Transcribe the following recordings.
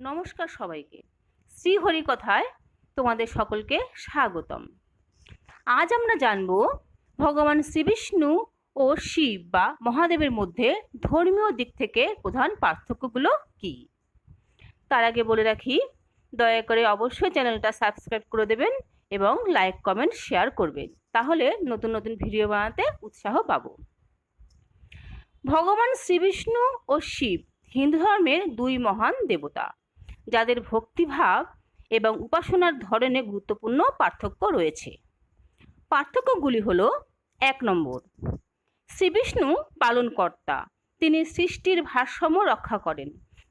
নমস্কার সবাইকে। শ্রীহরি কথায় তোমাদের সকলকে স্বাগতম। আজ আমরা জানব ভগবান শ্রীবিষ্ণু ও শিব বা মহাদেবের মধ্যে ধর্মীয় দিক থেকে প্রধান পার্থক্যগুলো কী? তার আগে বলে রাখি, দয়া করে অবশ্যই চ্যানেলটা সাবস্ক্রাইব করে দেবেন এবং লাইক, কমেন্ট, শেয়ার করবেন। তাহলে নতুন নতুন ভিডিও বানাতে উৎসাহ পাবো। ভগবান শ্রীবিষ্ণু ও শিব হিন্দু ধর্মের দুই মহান দেবতা। যাদের ভক্তিভাব এবং উপাসনার ধরনে গুরুত্বপূর্ণ পার্থক্য রয়েছে। পার্থক্যগুলি হলো, এক নম্বর শ্রীবিষ্ণু পালনকর্তা। তিনি সৃষ্টির ভারসাম্য রক্ষা করেন,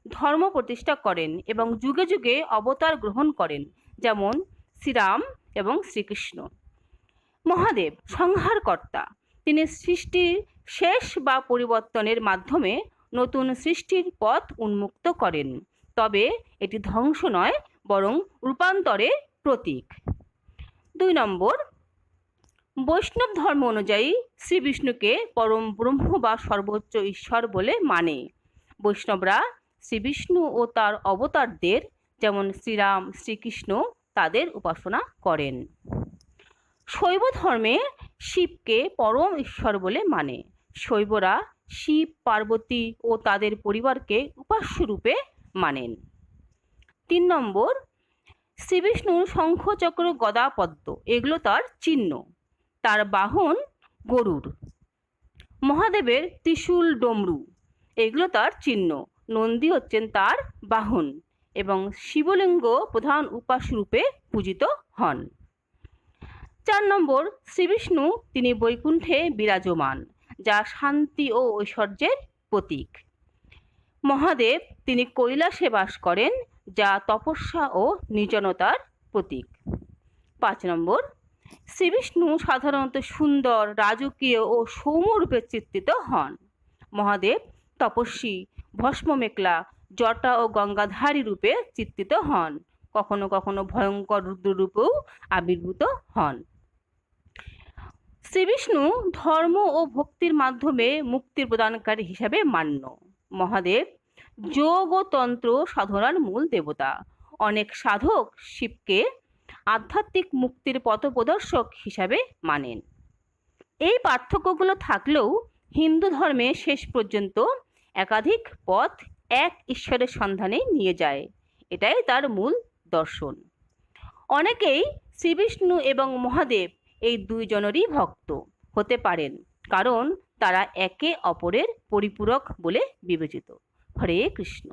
ধর্ম প্রতিষ্ঠা করেন এবং যুগে যুগে অবতার গ্রহণ করেন, যেমন শ্রীরাম এবং শ্রীকৃষ্ণ। মহাদেব, সংহারকর্তা। তিনি সৃষ্টির শেষ বা পরিবর্তনের মাধ্যমে নতুন সৃষ্টির পথ উন্মুক্ত করেন। তবে এটি ধ্বংস নয়, বরং রূপান্তরের প্রতীক। দুই নম্বর, বৈষ্ণব ধর্ম অনুযায়ী শ্রীবিষ্ণুকে পরম ব্রহ্ম বা সর্বোচ্চ ঈশ্বর বলে মানে। বৈষ্ণবরা শ্রীবিষ্ণু ও তার অবতারদের, যেমন শ্রীরাম, শ্রীকৃষ্ণ, তাদের উপাসনা করেন। শৈব ধর্মে শিবকে পরম ঈশ্বর বলে মানে। শৈবরা শিব, পার্বতী ও তাদের পরিবারকে উপাস্যরূপে মানেন। তিন নম্বর, শ্রীবিষ্ণুর শঙ্খচক্র গদা পদ্ম এগুলো তার চিহ্ন। তার বাহন গরুর মহাদেবের ত্রিশূল ডমরু, এগুলো তার চিহ্ন। নন্দী হচ্ছেন তার বাহন এবং শিবলিঙ্গ প্রধান উপাসরূপে পূজিত হন। চার নম্বর, শ্রীবিষ্ণু, তিনি বৈকুণ্ঠে বিরাজমান, যা শান্তি ও ঐশ্বর্যের প্রতীক। মহাদেব তিনি কৈলাসে বাস করেন, যা তপস্যা ও নির্জনতার প্রতীক। পাঁচ নম্বর, শ্রীবিষ্ণু সাধারণত সুন্দর, রাজকীয় ও সৌম্যরূপে চিত্রিত হন। মহাদেব তপস্বী ভস্মমেকলা জটা ও গঙ্গাধারী রূপে চিত্রিত হন। কখনো কখনো ভয়ঙ্কর রুদ্ররূপেও আবির্ভূত হন। শ্রীবিষ্ণু ধর্ম ও ভক্তির মাধ্যমে মুক্তির প্রদানকারী হিসাবে মান্য। মহাদেব যোগ ও তন্ত্র সাধনার মূল দেবতা। অনেক সাধক শিবকে আধ্যাত্মিক মুক্তির পথপ্রদর্শক হিসাবে মানেন। এই পার্থক্যগুলো থাকলেও হিন্দু ধর্মে শেষ পর্যন্ত একাধিক পথ এক ঈশ্বরের সন্ধানে নিয়ে যায়। এটাই তার মূল দর্শন। অনেকেই শ্রীবিষ্ণু এবং মহাদেব এই দুইজনেরই ভক্ত হতে পারেন। কারণ তারা একে অপরের পরিপূরক বলে বিবেচিত। হরে কৃষ্ণ।